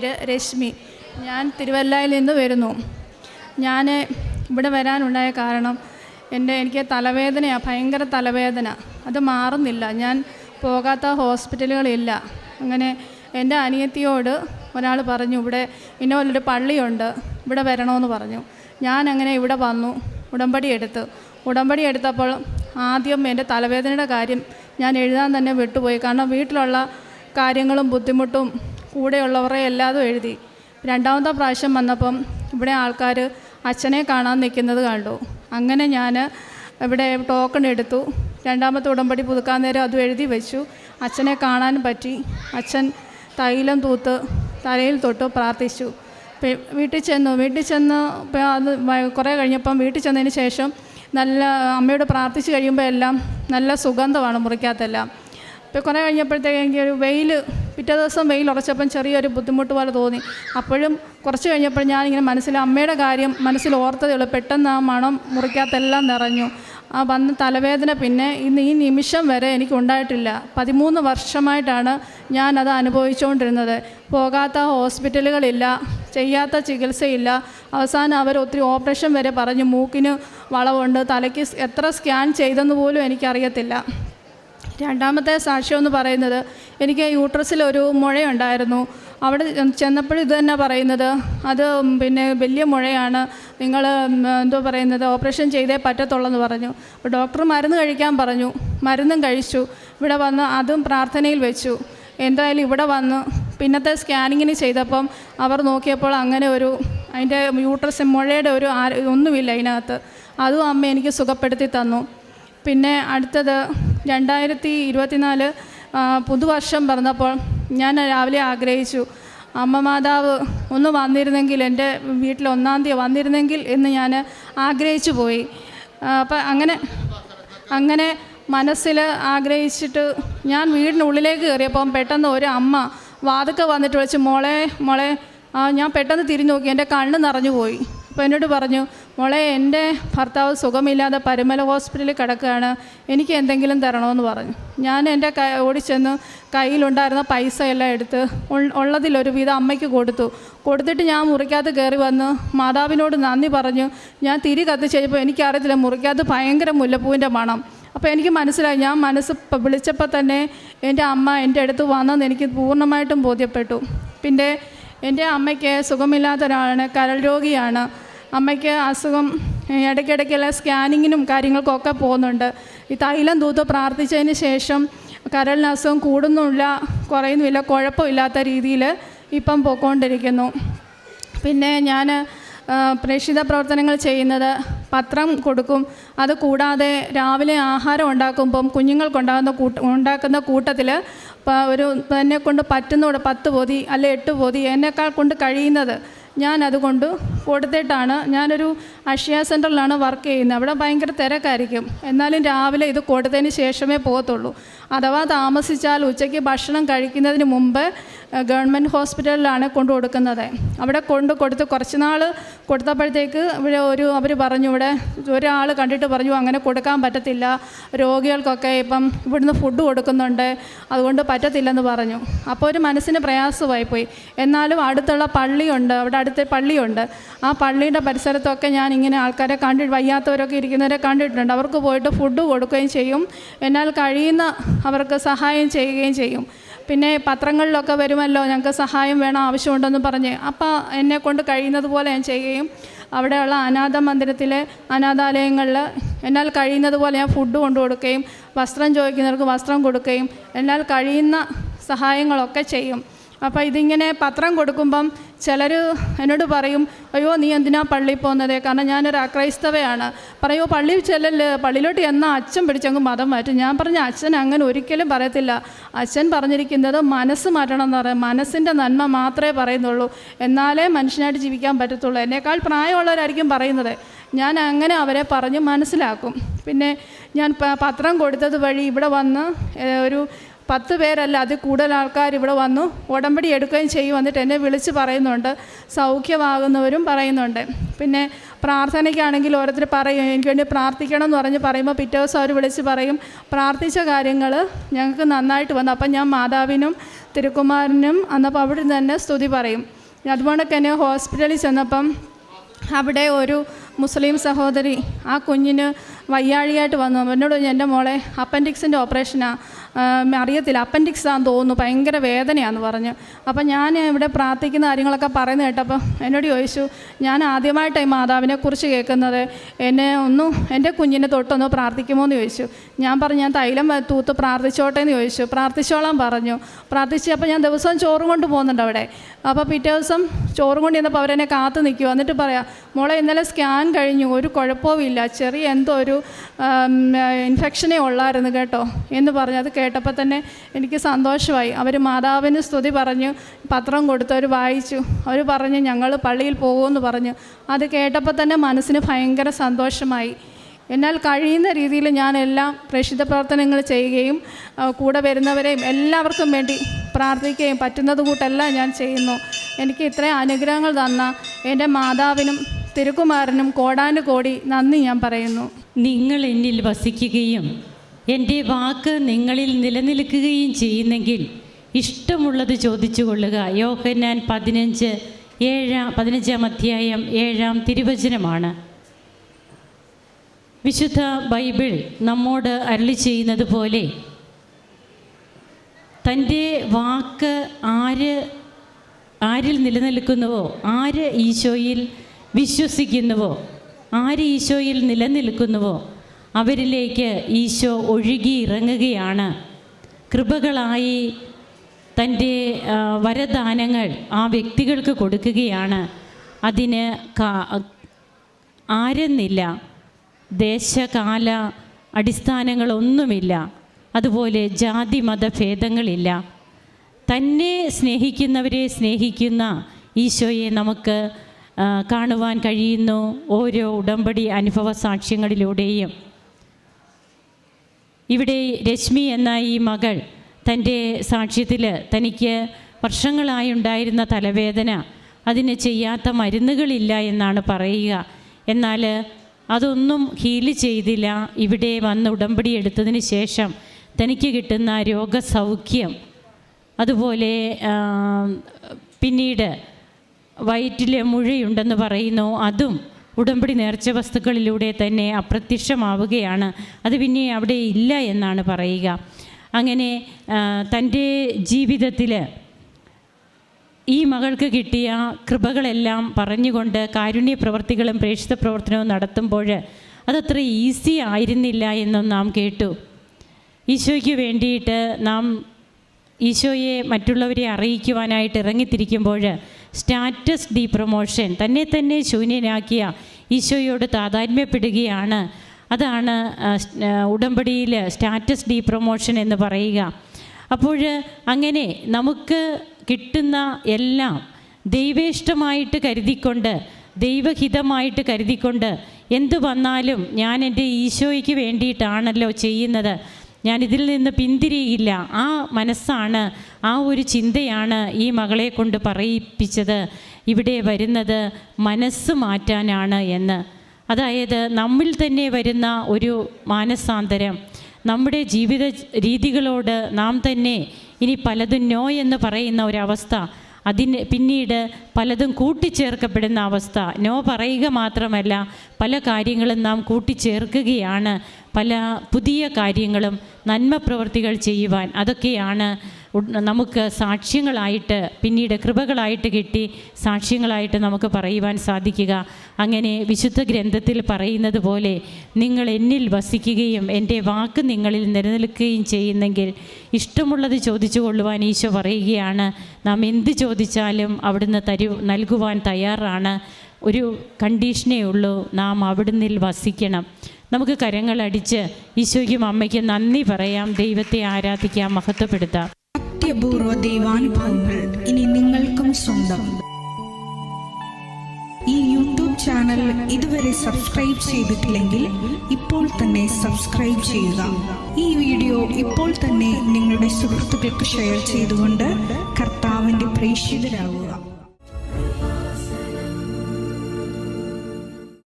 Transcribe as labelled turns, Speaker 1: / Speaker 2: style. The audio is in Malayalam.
Speaker 1: പേര് രശ്മി. ഞാൻ തിരുവല്ലയിൽ നിന്ന് വരുന്നു. ഞാൻ ഇവിടെ വരാനുണ്ടായ കാരണം എന്റെ എനിക്ക് തലവേദനയാണ് ഭയങ്കര തലവേദന. അത് മാറുന്നില്ല. ഞാൻ പോകാത്ത ഹോസ്പിറ്റലുകളില്ല. അങ്ങനെ എന്റെ അനിയത്തിയോട് ഒരാൾ പറഞ്ഞു ഇവിടെ ഇന്ന പോലൊരു പള്ളിയുണ്ട്. ഇവിടെ വരണമെന്ന് പറഞ്ഞു. ഞാൻ അങ്ങനെ ഇവിടെ വന്നു ഉടമ്പടി എടുത്ത്. ഉടമ്പടി എടുത്തപ്പോൾ ആദ്യം എന്റെ തലവേദനയുടെ കാര്യം ഞാൻ എഴുതാൻ തന്നെ വിട്ടുപോയി. കാരണം വീട്ടിലുള്ള കാര്യങ്ങളും ബുദ്ധിമുട്ടും കൂടെയുള്ളവരെ എല്ലാതും എഴുതി. രണ്ടാമത്തെ പ്രാവശ്യം വന്നപ്പം ഇവിടെ ആൾക്കാർ അച്ഛനെ കാണാൻ നിൽക്കുന്നത് കണ്ടു. അങ്ങനെ ഞാൻ ഇവിടെ ടോക്കൺ എടുത്തു. രണ്ടാമത്തെ ഉടമ്പടി പുതുക്കാൻ നേരം അതും എഴുതി വെച്ചു. അച്ഛനെ കാണാൻ പറ്റി. അച്ഛൻ തൈലം തൂത്ത് തലയിൽ തൊട്ട് പ്രാർത്ഥിച്ചു. വീട്ടിൽ ചെന്നു. വീട്ടിൽ ചെന്ന് അത് കുറേ കഴിഞ്ഞപ്പം വീട്ടിൽ ചെന്നതിന് ശേഷം നല്ല അമ്മയോട് പ്രാർത്ഥിച്ച് കഴിയുമ്പോൾ എല്ലാം നല്ല സുഗന്ധമാണ് മുറിക്കകത്തെല്ലാം. ഇപ്പോൾ കുറേ കഴിഞ്ഞപ്പോഴത്തേക്ക് എനിക്ക് ഒരു വെയിൽ പിറ്റേ ദിവസം വെയിൽ ഉറച്ചപ്പം ചെറിയൊരു ബുദ്ധിമുട്ട് പോലെ തോന്നി. അപ്പോഴും കുറച്ച് കഴിഞ്ഞപ്പോൾ ഞാനിങ്ങനെ മനസ്സിൽ അമ്മയുടെ കാര്യം മനസ്സിൽ ഓർത്തതേ ഉള്ളൂ. പെട്ടെന്ന് ആ മണം മുറിക്കകത്തെല്ലാം നിറഞ്ഞു. ആ വന്ന് തലവേദന പിന്നെ ഇന്ന് ഈ നിമിഷം വരെ എനിക്ക് ഉണ്ടായിട്ടില്ല. പതിമൂന്ന് വർഷമായിട്ടാണ് ഞാനത് അനുഭവിച്ചുകൊണ്ടിരുന്നത്. പോകാത്ത ഹോസ്പിറ്റലുകളില്ല ചെയ്യാത്ത ചികിത്സയില്ല. അവസാനം അവർ ഒത്തിരി ഓപ്പറേഷൻ വരെ പറഞ്ഞു. മൂക്കിന് വളവുണ്ട്. തലയ്ക്ക് എത്ര സ്കാൻ ചെയ്തെന്ന് പോലും എനിക്കറിയത്തില്ല. രണ്ടാമത്തെ സാക്ഷ്യം എന്ന് പറയുന്നത് എനിക്ക് യൂട്രസിൽ ഒരു മുഴയുണ്ടായിരുന്നു. അവിടെ ചെന്നപ്പോഴും ഇത് തന്നെ പറയുന്നത് അത് പിന്നെ വലിയ മുഴയാണ്. നിങ്ങൾ എന്തോ പറയുന്നത് ഓപ്പറേഷൻ ചെയ്തേ പറ്റത്തുള്ളെന്ന് പറഞ്ഞു. അപ്പോൾ ഡോക്ടർ മരുന്ന് കഴിക്കാൻ പറഞ്ഞു. മരുന്നും കഴിച്ചു. ഇവിടെ വന്ന് അതും പ്രാർത്ഥനയിൽ വെച്ചു. എന്തായാലും ഇവിടെ വന്ന് പിന്നത്തെ സ്കാനിങ്ങിന് ചെയ്തപ്പം അവർ നോക്കിയപ്പോൾ അങ്ങനെ ഒരു അതിന്റെ യൂട്രസ് മുഴയുടെ ഒരു ഒന്നുമില്ല അതിനകത്ത്. അതും അമ്മ എനിക്ക് സുഖപ്പെടുത്തി തന്നു. പിന്നെ അടുത്തത് രണ്ടായിരത്തി ഇരുപത്തിനാല് പുതുവർഷം പറഞ്ഞപ്പോൾ ഞാൻ രാവിലെ ആഗ്രഹിച്ചു അമ്മ മാതാവ് ഒന്ന് വന്നിരുന്നെങ്കിൽ എന്റെ വീട്ടിൽ ഒന്നാം തീയതി വന്നിരുന്നെങ്കിൽ എന്ന് ഞാൻ ആഗ്രഹിച്ചു പോയി. അപ്പം അങ്ങനെ അങ്ങനെ മനസ്സിൽ ആഗ്രഹിച്ചിട്ട് ഞാൻ വീടിനുള്ളിലേക്ക് കയറിയപ്പം പെട്ടെന്ന് ഒരു അമ്മ വാതുക്കെ വന്നിട്ട് വിളിച്ച് മോളെ മോളെ ഞാൻ പെട്ടെന്ന് തിരിഞ്ഞു നോക്കി എന്റെ കണ്ണ് നിറഞ്ഞു പോയി. അപ്പോൾ എന്നോട് പറഞ്ഞു മോളെ എന്റെ ഭർത്താവ് സുഖമില്ലാതെ പരുമല ഹോസ്പിറ്റലിൽ കിടക്കുകയാണ്. എനിക്ക് എന്തെങ്കിലും തരണമെന്ന് പറഞ്ഞു. ഞാൻ എന്റെ കൈ ഓടിച്ചെന്ന് കയ്യിലുണ്ടായിരുന്ന പൈസ എല്ലാം എടുത്ത് ഉള്ളതിലൊരു വിധം അമ്മയ്ക്ക് കൊടുത്തു. കൊടുത്തിട്ട് ഞാൻ മുറിക്കകത്ത് കയറി വന്ന് മാതാവിനോട് നന്ദി പറഞ്ഞു. ഞാൻ തിരി കത്തിച്ചപ്പോൾ എനിക്കറിയത്തില്ല മുറിക്കകത്ത് ഭയങ്കര മുല്ലപ്പൂവിന്റെ മണം. അപ്പോൾ എനിക്ക് മനസ്സിലായി ഞാൻ മനസ്സ് വിളിച്ചപ്പോൾ തന്നെ എന്റെ അമ്മ എന്റെ അടുത്ത് വന്നെന്ന് എനിക്ക് പൂർണമായിട്ടും ബോധ്യപ്പെട്ടു. പിന്നെ എന്റെ അമ്മയ്ക്ക് സുഖമില്ലാത്ത ഒരാളാണ് കരൾ രോഗിയാണ്. അമ്മയ്ക്ക് അസുഖം ഇടയ്ക്കിടയ്ക്കെല്ലാം സ്കാനിങ്ങിനും കാര്യങ്ങൾക്കൊക്കെ പോകുന്നുണ്ട്. ഈ തൈലം തൂത്ത് പ്രാർത്ഥിച്ചതിന് ശേഷം കരളിന് അസുഖം കൂടുന്നുമില്ല കുറയുന്നുമില്ല കുഴപ്പമില്ലാത്ത രീതിയിൽ ഇപ്പം പോയിക്കൊണ്ടിരിക്കുന്നു. പിന്നെ ഞാൻ പ്രേക്ഷിത പ്രവർത്തനങ്ങൾ ചെയ്യുന്നത് പത്രം കൊടുക്കും. അത് കൂടാതെ രാവിലെ ആഹാരം ഉണ്ടാക്കുമ്പം കുഞ്ഞുങ്ങൾക്കുണ്ടാകുന്ന കൂട്ട ഉണ്ടാക്കുന്ന കൂട്ടത്തിൽ ഒരു എന്നെ കൊണ്ട് പറ്റുന്ന പത്ത് പൊതി അല്ലെ എട്ട് പൊതി എന്നെക്കാൾ കൊണ്ട് കഴിയുന്നത് ഞാൻ അതുകൊണ്ട് കൊടുത്തിട്ടാണ് ഞാനൊരു അക്ഷയ സെന്ററിലാണ് വർക്ക് ചെയ്യുന്നത്. അവിടെ ഭയങ്കര തിരക്കായിരിക്കും. എന്നാലും രാവിലെ ഇത് കൊടുത്തതിന് ശേഷമേ പോകത്തുള്ളൂ. അഥവാ താമസിച്ചാൽ ഉച്ചയ്ക്ക് ഭക്ഷണം കഴിക്കുന്നതിന് മുമ്പ് ഗവൺമെന്റ് ഹോസ്പിറ്റലിലാണ് കൊണ്ടു കൊടുക്കുന്നത്. അവിടെ കൊണ്ടു കൊടുത്ത് കുറച്ച് നാൾ കൊടുത്തപ്പോഴത്തേക്ക് ഇവിടെ ഒരു അവർ പറഞ്ഞു ഇവിടെ ഒരാൾ കണ്ടിട്ട് പറഞ്ഞു അങ്ങനെ കൊടുക്കാൻ പറ്റത്തില്ല. രോഗികൾക്കൊക്കെ ഇപ്പം ഇവിടുന്ന് ഫുഡ് കൊടുക്കുന്നുണ്ട്. അതുകൊണ്ട് പറ്റത്തില്ലെന്ന് പറഞ്ഞു. അപ്പോൾ ഒരു മനസ്സിന് പ്രയാസമായി പോയി എന്നാലും അടുത്തുള്ള പള്ളിയുണ്ട്. അവിടെ അടുത്ത പള്ളിയുണ്ട്. ആ പള്ളിയുടെ പരിസരത്തൊക്കെ ഞാൻ ഇങ്ങനെ ആൾക്കാരെ കണ്ടി വയ്യാത്തവരൊക്കെ ഇരിക്കുന്നവരെ കണ്ടിട്ടുണ്ട്. അവർക്ക് പോയിട്ട് ഫുഡ് കൊടുക്കുകയും ചെയ്യും. എന്നാൽ കഴിയുന്ന അവർക്ക് സഹായം ചെയ്യുകയും ചെയ്യും. പിന്നെ പത്രങ്ങളിലൊക്കെ വരുമല്ലോ ഞങ്ങൾക്ക് സഹായം വേണം ആവശ്യമുണ്ടെന്ന് പറഞ്ഞ്. അപ്പോൾ എന്നെ കൊണ്ട് കഴിയുന്നത് പോലെ ഞാൻ ചെയ്യുകയും അവിടെയുള്ള അനാഥ മന്ദിരത്തിലെ അനാഥാലയങ്ങളിൽ എന്നാൽ കഴിയുന്നത് പോലെ ഞാൻ ഫുഡ് കൊണ്ടു കൊടുക്കുകയും വസ്ത്രം ചോദിക്കുന്നവർക്ക് വസ്ത്രം കൊടുക്കുകയും എന്നാൽ കഴിയുന്ന സഹായങ്ങളൊക്കെ ചെയ്യും. അപ്പോൾ ഇതിങ്ങനെ പത്രം കൊടുക്കുമ്പം ചിലർ എന്നോട് പറയും അയ്യോ നീ എന്തിനാ പള്ളിയിൽ പോകുന്നത്? കാരണം ഞാനൊരു അക്രൈസ്തവയാണ്. പറയോ പള്ളിയിൽ ചെല്ലല് പള്ളിയിലോട്ട് എന്നാൽ അച്ഛൻ പിടിച്ചങ്ങ് മതം മാറ്റും? ഞാൻ പറഞ്ഞ അച്ഛൻ അങ്ങനെ ഒരിക്കലും പറയത്തില്ല. അച്ഛൻ പറഞ്ഞിരിക്കുന്നത് മനസ്സ് മാറ്റണം എന്ന് പറയാം. മനസ്സിന്റെ നന്മ മാത്രമേ പറയുന്നുള്ളൂ. എന്നാലേ മനുഷ്യനായിട്ട് ജീവിക്കാൻ പറ്റത്തുള്ളൂ. എന്നേക്കാൾ പ്രായമുള്ളവരായിരിക്കും പറയുന്നത്. ഞാൻ അങ്ങനെ അവരെ പറഞ്ഞ് മനസ്സിലാക്കും. പിന്നെ ഞാൻ പത്രം കൊടുത്തത് വഴി ഇവിടെ വന്ന് ഒരു പത്ത് പേരല്ല അതിൽ കൂടുതൽ ആൾക്കാർ ഇവിടെ വന്നു ഉടമ്പടി എടുക്കുകയും ചെയ്യും എന്നിട്ട് എന്നെ വിളിച്ച് പറയുന്നുണ്ട് സൗഖ്യമാകുന്നവരും പറയുന്നുണ്ട്. പിന്നെ പ്രാർത്ഥനയ്ക്കാണെങ്കിൽ ഓരോരുത്തർ പറയും എനിക്ക് വേണ്ടി പ്രാർത്ഥിക്കണം എന്ന് പറഞ്ഞ് പറയുമ്പോൾ പിറ്റേ ദിവസം അവർ വിളിച്ച് പറയും പ്രാർത്ഥിച്ച കാര്യങ്ങൾ ഞങ്ങൾക്ക് നന്നായിട്ട് വന്നു. അപ്പം ഞാൻ മാതാവിനും തിരുക്കുമാരനും അന്നപ്പോൾ അവിടെ തന്നെ സ്തുതി പറയും. അതുകൊണ്ടൊക്കെ എന്നെ ഹോസ്പിറ്റലിൽ ചെന്നപ്പം അവിടെ ഒരു മുസ്ലിം സഹോദരി ആ കുഞ്ഞിന് വയ്യാഴിയായിട്ട് വന്നു. എന്നോട് എന്റെ മോളെ അപ്പൻഡിക്സിന്റെ ഓപ്പറേഷനാണ് അറിയത്തില്ല. അപ്പൻഡിക്സ് ആണെന്ന് തോന്നുന്നു. ഭയങ്കര വേദനയാന്ന് പറഞ്ഞു. അപ്പം ഞാൻ ഇവിടെ പ്രാർത്ഥിക്കുന്ന കാര്യങ്ങളൊക്കെ പറയുന്നത് കേട്ടപ്പോൾ എന്നോട് ചോദിച്ചു ഞാൻ ആദ്യമായിട്ടായി മാതാവിനെ കുറിച്ച് കേൾക്കുന്നത്. എന്നെ ഒന്നും എന്റെ കുഞ്ഞിനെ തൊട്ടൊന്ന് പ്രാർത്ഥിക്കുമോ എന്ന് ചോദിച്ചു. ഞാൻ പറഞ്ഞു ഞാൻ തൈലം തൂത്ത് പ്രാർത്ഥിച്ചോട്ടെ എന്ന് ചോദിച്ചു. പ്രാർത്ഥിച്ചോളാം പറഞ്ഞു. പ്രാർത്ഥിച്ചപ്പോൾ ഞാൻ ദിവസവും ചോറും കൊണ്ട് പോകുന്നുണ്ട് അവിടെ. അപ്പോൾ പിറ്റേ ദിവസം ചോറും കൊണ്ട് ചെന്നപ്പോൾ അവരെന്നെ കാത്തു നിൽക്കുക എന്നിട്ട് പറയാം മോളെ ഇന്നലെ സ്കാൻ കഴിഞ്ഞു. ഒരു കുഴപ്പവും ഇല്ല. ചെറിയ എന്തോ ഒരു ഇൻഫെക്ഷനേ ഉള്ളായിരുന്നു കേട്ടോ. എന്ന് പറഞ്ഞു അത് കേട്ടപ്പോൾ തന്നെ എനിക്ക് സന്തോഷമായി. അവർ മാതാവിന് സ്തുതി പറഞ്ഞു പത്രം കൊടുത്തവർ വായിച്ചു. അവർ പറഞ്ഞു ഞങ്ങൾ പള്ളിയിൽ പോകുമെന്ന് പറഞ്ഞു. അത് കേട്ടപ്പോൾ തന്നെ മനസ്സിന് ഭയങ്കര സന്തോഷമായി. എന്നാൽ കഴിയുന്ന രീതിയിൽ ഞാൻ എല്ലാം പ്രേക്ഷിത പ്രവർത്തനങ്ങൾ ചെയ്യുകയും കൂടെ വരുന്നവരെയും എല്ലാവർക്കും വേണ്ടി പ്രാർത്ഥിക്കുകയും പറ്റുന്നത് കൂട്ടെല്ലാം ഞാൻ ചെയ്യുന്നു. എനിക്ക് ഇത്രയും അനുഗ്രഹങ്ങൾ തന്ന എന്റെ മാതാവിനും തിരുക്കുമാരനും കോടാനുകോടി നന്ദി ഞാൻ പറയുന്നു.
Speaker 2: നിങ്ങൾ എന്നിൽ വസിക്കുകയും എന്റെ വാക്ക് നിങ്ങളിൽ നിലനിൽക്കുകയും ചെയ്യുന്നെങ്കിൽ ഇഷ്ടമുള്ളത് ചോദിച്ചു കൊള്ളുക യോഹന്നാൻ പതിനഞ്ച് ഏഴാം പതിനഞ്ചാം അധ്യായം ഏഴാം തിരുവചനമാണ്. വിശുദ്ധ ബൈബിൾ നമ്മോട് അരളി ചെയ്യുന്നത് പോലെ തന്റെ വാക്ക് ആര് ആരിൽ നിലനിൽക്കുന്നുവോ? ആര് ഈശോയിൽ വിശ്വസിക്കുന്നുവോ? ആര് ഈശോയിൽ നിലനിൽക്കുന്നുവോ? അവരിലേക്ക് ഈശോ ഒഴുകി ഇറങ്ങുകയാണ്. കൃപകളായി തന്റെ വരദാനങ്ങൾ ആ വ്യക്തികൾക്ക് കൊടുക്കുകയാണ്. അതിന് ആരെന്നില്ല. ദേശകാല അടിസ്ഥാനങ്ങളൊന്നുമില്ല. അതുപോലെ ജാതി മതഭേദങ്ങളില്ല തന്നെ സ്നേഹിക്കുന്നവരെ സ്നേഹിക്കുന്ന ഈശോയെ നമുക്ക് കാണുവാൻ കഴിയുന്നു ഓരോ ഉടമ്പടി അനുഭവ സാക്ഷ്യങ്ങളിലൂടെയും. ഇവിടെ രശ്മി എന്ന ഈ മകൾ തന്റെ സാക്ഷ്യത്തിൽ തനിക്ക് വർഷങ്ങളായി ഉണ്ടായിരുന്ന തലവേദന അതിന് ചെയ്യാത്ത മരുന്നുകളില്ല എന്നാണ് പറയുക. എന്നാൽ അതൊന്നും ഹീൽ ചെയ്തില്ല. ഇവിടെ വന്ന് ഉടമ്പടി എടുത്തതിന് ശേഷം തനിക്ക് കിട്ടുന്ന രോഗസൗഖ്യം. അതുപോലെ പിന്നീട് വയറ്റിൽ മുഴയുണ്ടെന്ന് പറയുന്നു. അതും ഉടമ്പടി നേർച്ച വസ്തുക്കളിലൂടെ തന്നെ അപ്രത്യക്ഷമാവുകയാണ്. അത് പിന്നെ അവിടെ ഇല്ല എന്നാണ് പറയുക. അങ്ങനെ തന്റെ ജീവിതത്തിൽ ഈ മകൾക്ക് കിട്ടിയ കൃപകളെല്ലാം പറഞ്ഞുകൊണ്ട് കാരുണ്യ പ്രവർത്തികളും പ്രേക്ഷിത പ്രവർത്തനവും നടത്തുമ്പോൾ അതത്ര ഈസി ആയിരുന്നില്ല എന്നും നാം കേട്ടു. ഈശോയ്ക്ക് വേണ്ടിയിട്ട് നാം ഈശോയെ മറ്റുള്ളവരെ അറിയിക്കുവാനായിട്ട് ഇറങ്ങിത്തിരിക്കുമ്പോൾ സ്റ്റാറ്റസ് ഡി പ്രൊമോഷൻ. തന്നെ തന്നെ ശൂന്യനാക്കിയ ഈശോയോട് താതാത്മ്യപ്പെടുകയാണ്. അതാണ് ഉടമ്പടിയിൽ സ്റ്റാറ്റസ് ഡി പ്രൊമോഷൻ എന്ന് പറയുക. അപ്പോൾ അങ്ങനെ നമുക്ക് കിട്ടുന്ന എല്ലാം ദൈവേഷ്ടമായിട്ട് കരുതിക്കൊണ്ട് ദൈവഹിതമായിട്ട് കരുതിക്കൊണ്ട് എന്തു വന്നാലും ഞാൻ എന്റെ ഈശോയ്ക്ക് വേണ്ടിയിട്ടാണല്ലോ ചെയ്യുന്നത്. ഞാൻ ഇതിൽ നിന്ന് പിന്തിരിയില്ല. ആ മനസ്സാണ് ആ ഒരു ചിന്തയാണ് ഈ മകളെ കൊണ്ട് പറയിപ്പിച്ചത്. ഇവിടെ വരുന്നത് മനസ്സ് മാറ്റാനാണ് എന്ന്. അതായത് നമ്മിൽ തന്നെ വരുന്ന ഒരു മാനസാന്തരം. നമ്മുടെ ജീവിത രീതികളോട് നാം തന്നെ ഇനി പലതും നോ എന്ന് പറയുന്ന ഒരവസ്ഥ. അതിന് പിന്നീട് പലതും കൂട്ടിച്ചേർക്കപ്പെടുന്ന അവസ്ഥ. നോ പറയുക മാത്രമല്ല പല കാര്യങ്ങളും നാം കൂട്ടിച്ചേർക്കുകയാണ്. പല പുതിയ കാര്യങ്ങളും നന്മ പ്രവൃത്തികൾ ചെയ്യുവാൻ അതൊക്കെയാണ് നമുക്ക് സാക്ഷ്യങ്ങളായിട്ട് പിന്നീട് കൃപകളായിട്ട് കിട്ടി സാക്ഷ്യങ്ങളായിട്ട് നമുക്ക് പറയുവാൻ സാധിക്കുക. അങ്ങനെ വിശുദ്ധ ഗ്രന്ഥത്തിൽ പറയുന്നത് പോലെ നിങ്ങൾ എന്നിൽ വസിക്കുകയും എന്റെ വാക്ക് നിങ്ങളിൽ നിലനിൽക്കുകയും ചെയ്യുന്നെങ്കിൽ ഇഷ്ടമുള്ളത് ചോദിച്ചു കൊള്ളുവാൻ ഈശോ പറയുകയാണ്. നാം എന്ത് ചോദിച്ചാലും അവിടുന്ന് തരു നൽകുവാൻ തയ്യാറാണ്. ഒരു കണ്ടീഷനേ ഉള്ളൂ നാം അവിടുന്നിൽ വസിക്കണം. നമുക്ക് കരങ്ങളടിച്ച് ഈശോയ്ക്കും അമ്മയ്ക്കും നന്ദി പറയാം. ദൈവത്തെ ആരാധിക്കാം മഹത്വപ്പെടുത്താം.
Speaker 3: അത്യപൂർവ ദൈവാനുഭവങ്ങൾ ഇനി നിങ്ങൾക്കും സ്വന്തം. ഈ യൂട്യൂബ് ചാനൽ ഇതുവരെ സബ്സ്ക്രൈബ് ചെയ്തിട്ടില്ലെങ്കിൽ ഇപ്പോൾ തന്നെ സബ്സ്ക്രൈബ് ചെയ്യുക. ഈ വീഡിയോ ഇപ്പോൾ തന്നെ നിങ്ങളുടെ സുഹൃത്തുക്കൾക്ക് ഷെയർ ചെയ്തുകൊണ്ട് കർത്താവിന്റെ പ്രേക്ഷിതരാകുക.